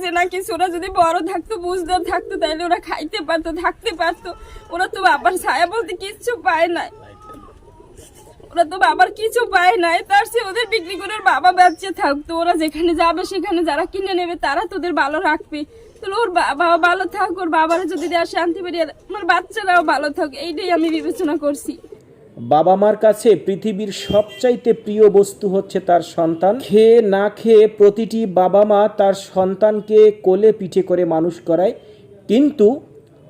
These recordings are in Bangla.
বোঝে না কিছু, ওরা যদি বড় থাকতো বুঝদার থাকতো তাহলে ওরা খাইতে পারতো, থাকতে পারতো। ওরা তো বাবার ছায়া বলতে কিচ্ছু পায় নাই। ওরা তো বাবার কিছু পায় নাই, তার সে ওদের বিক্রি করে বাবা বাচ্চা থাকতো। ওরা যেখানে যাবে, সেখানে যারা কিনে নেবে, তারা তোদের ভালো রাখবে। তাহলে ওর বাবা ভালো থাক, ওর বাবারা যদি দেওয়া শান্তি পেরিয়ে আমার বাচ্চারাও ভালো থাক, এইটাই আমি বিবেচনা করছি। বাবা মার কাছে পৃথিবীর সবচাইতে প্রিয় বস্তু হচ্ছে তার সন্তান। খেয়ে না খেয়ে প্রতিটি বাবা মা তার সন্তানকে কোলে পিঠে করে মানুষ করায়। কিন্তু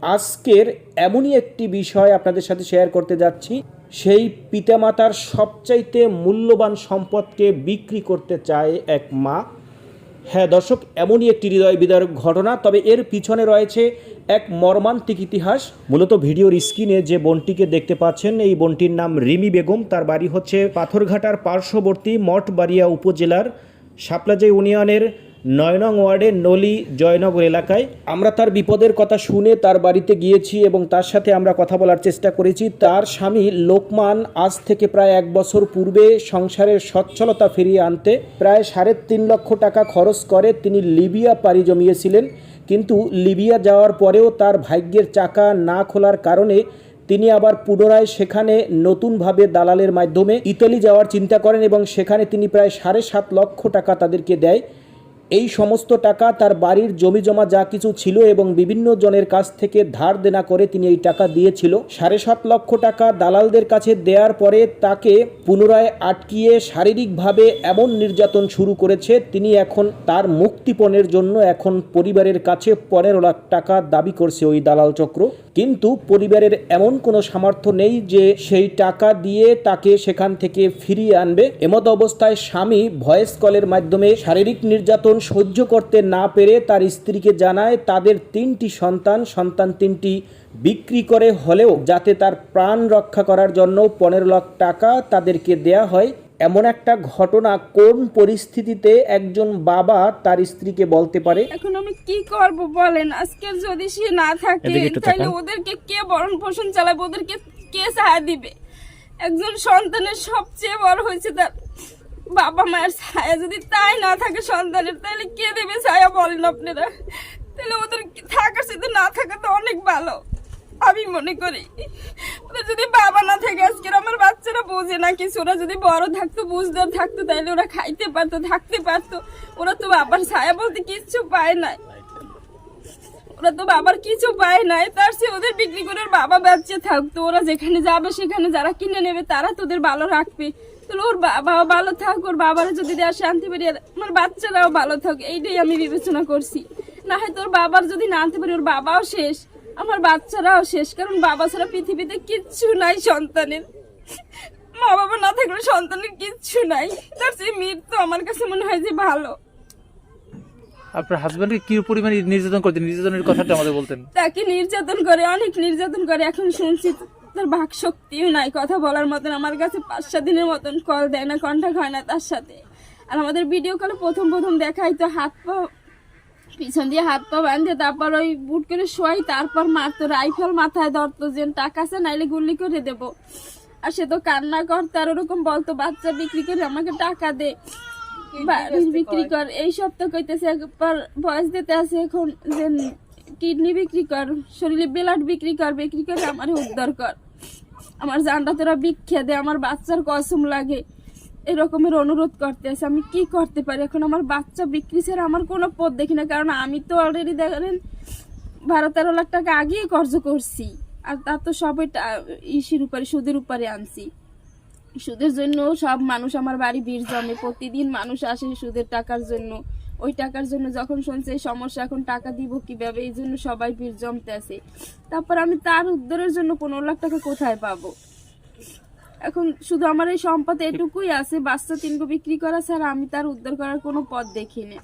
আজকের এমনই একটি বিষয় আপনাদের সাথে শেয়ার করতে যাচ্ছি। সেই পিতামাতার সবচাইতে মূল্যবান সম্পদকে বিক্রি করতে চায় এক মা। হ্যাঁ দর্শক, এমনই একটি হৃদয় বিদারক ঘটনা, তবে এর পিছনে রয়েছে এক মর্মান্তিক ইতিহাস। মূলত ভিডিওর স্ক্রিনে যে বোনটিকে দেখতে পাচ্ছেন, এই বোনটির নাম রিমি বেগম। তার বাড়ি হচ্ছে পাথরঘাটার পার্শ্ববর্তী মঠবাড়িয়া উপজেলার শাপলাজা ইউনিয়নের নয় নং ওয়ার্ডের নলি জয়নগর এলাকায়। আমরা তার বিপদের কথা শুনে তার বাড়িতে গিয়েছি এবং তার সাথে আমরা কথা বলার চেষ্টা করেছি। তার স্বামী লোকমান আজ থেকে প্রায় এক বছর পূর্বে সংসারের সচ্ছলতা ফিরিয়ে আনতে প্রায় সাড়ে তিন লক্ষ টাকা খরচ করে তিনি লিবিয়া পাড়ি জমিয়েছিলেন। কিন্তু লিবিয়া যাওয়ার পরেও তার ভাগ্যের চাকা না খোলার কারণে তিনি আবার পুনরায় সেখানে নতুনভাবে দালালের মাধ্যমে ইতালি যাওয়ার চিন্তা করেন এবং সেখানে তিনি প্রায় সাড়ে সাত লক্ষ টাকা তাদেরকে দেয়। এই সমস্ত টাকা তার বাড়ির জমি জমা যা কিছু ছিল এবং বিভিন্ন জনের কাছ থেকে ধার দেনা করে তিনি এই টাকা দিয়েছিল, সাড়ে সাত লক্ষ টাকা দালালদের কাছে দেওয়ার পরে তাকে পুনরায় আটকিয়ে শারীরিকভাবে এমন নির্যাতন শুরু করেছে, তিনি এখন তার মুক্তিপণের জন্য এখন পরিবারের কাছে পনেরো লাখ টাকা দাবি করছে ওই দালাল চক্র। কিন্তু পরিবারের এমন কোনো সামর্থ্য নেই যে সেই টাকা দিয়ে তাকে সেখান থেকে ফিরিয়ে আনবে। এমত অবস্থায় স্বামী ভয়েস কলের মাধ্যমে শারীরিক নির্যাতন সহ্য করতে না পেরে তার স্ত্রীকে জানায় তাদের তিনটি সন্তান সন্তান তিনটি বিক্রি করে হলেও যাতে তার প্রাণ রক্ষা করার জন্য পনেরো লাখ টাকা তাদেরকে দেয়া হয় এমন একটা ঘটনা কোন পরিস্থিতিতে একজন বাবা তার স্ত্রীকে বলতে পারে? এখন আমি কি করব বলেন? আজকের যদি সে না থাকে তাহলে ওদেরকে কে বরণ পোষণ চালাবে? ওদেরকে কে ছায়া দিবে? একজন সন্তানের সবচেয়ে বড় হয়েছে তার বাবা মায়ের ছায়া যদি তাই না থাকে সন্তানের, তাহলে কে দেবে ছায়া বলেন আপনারা? তাহলে ওদের থাকার সাথে না থাকা তো অনেক ভালো। আমি মনে করি, ওদের যদি বাবা না থাকে, আজকের আমার বাচ্চারা বোঝে না কিছু। ওরা যদি বড় থাকতো, বুঝদার থাকতো, তাহলে ওরা খাইতে পারতো, থাকতে পারতো। ওরা তো বাবার ছায়া বলতে কিচ্ছু পায় নাই ওরা তো বাবার কিছু পায় নাই, তার সে ওদের বিক্রি করে বাবা বাচ্চা থাকতো ওরা যেখানে যাবে, সেখানে যারা কিনে নেবে, তারা তোদের ভালো রাখবে। তাহলে ওর বাবা ভালো থাক, ওর বাবারা যদি দেওয়া শান্তি পেরিয়ে আমার বাচ্চারাও ভালো থাক, এইটাই আমি বিবেচনা করছি। না হয় তোর বাবার যদি না আনতে পারি, ওর বাবাও শেষ, আমার বাচ্চারাও শেষ, কারণ বাবা ছাড়া পৃথিবীতে কিচ্ছু নাই সন্তানের। মা বাবা না থাকলে সন্তানের কিচ্ছু নাই। তার সেই মৃত্যু আমার কাছে মনে হয় যে ভালো। আপনার হাজবেন্ডকে কি নির্যাতন করতেন? নির্যাতনের কথাটা আমাদের বলতেন। তাকে নির্যাতন করে, অনেক নির্যাতন করে। এখন শুনছি তার বাক শক্তিও নাই। কথা বলার মতন আমার কাছে পাঁচ, সাত দিনের মতন কল দেয় না কন্ট্যাক্ট হয় না তার সাথে। আর আমাদের ভিডিও কলে প্রথম প্রথম দেখাই তো হাত পা পিছন দিয়ে হাত পা বাঁধে, তারপর ওই বুট করে শোয়াই, তারপর মারতো রাইফেল মাথায় ধরতো যে টাকা আছে, নাইলে গুলি করে দেবো। আর সে তো কান্না করতো, আর ওরকম বলতো, বাচ্চা বিক্রি করে আমাকে টাকা দে। বিক্রি কর এই সব তো কইতেছে একবার বয়স দিতে আছে এখন যে কিডনি বিক্রি কর শরীরে ব্লাড বিক্রি কর বিক্রি করে আমার উদ্ধার কর। আমার জানটা তোরা বিক্ষে দে আমার বাচ্চার কসম লাগে। এরকমের অনুরোধ করতেছে আমি কি করতে পারি? এখন আমার বাচ্চা বিক্রি ছাড়া আমার কোনো পথ দেখি না কারণ আমি তো অলরেডি দেখেন বারো তেরো লাখ টাকা আগেই কর্জ করছি। আর তা তো সবই ইসির উপরে সুদের উপরে আনছি। সুদের জন্য সব মানুষ আমার বাড়ি ভিড় জমে। প্রতিদিন মানুষ আসে সুদের টাকার জন্য। ওই টাকার জন্য যখন শুনছে সমস্যা, এখন টাকা দিব কীভাবে? এই জন্য সবাই ভিড় জমতে আসে তারপর আমি তার উদ্ধারের জন্য পনেরো লাখ টাকা কোথায় পাবো? এখন শুধু আমার এই সম্পদ এটুকুই আছে। বাচ্চা তিনগো বিক্রি করা ছাড়া আমি তার উদ্ধার করার কোনো পথ দেখি না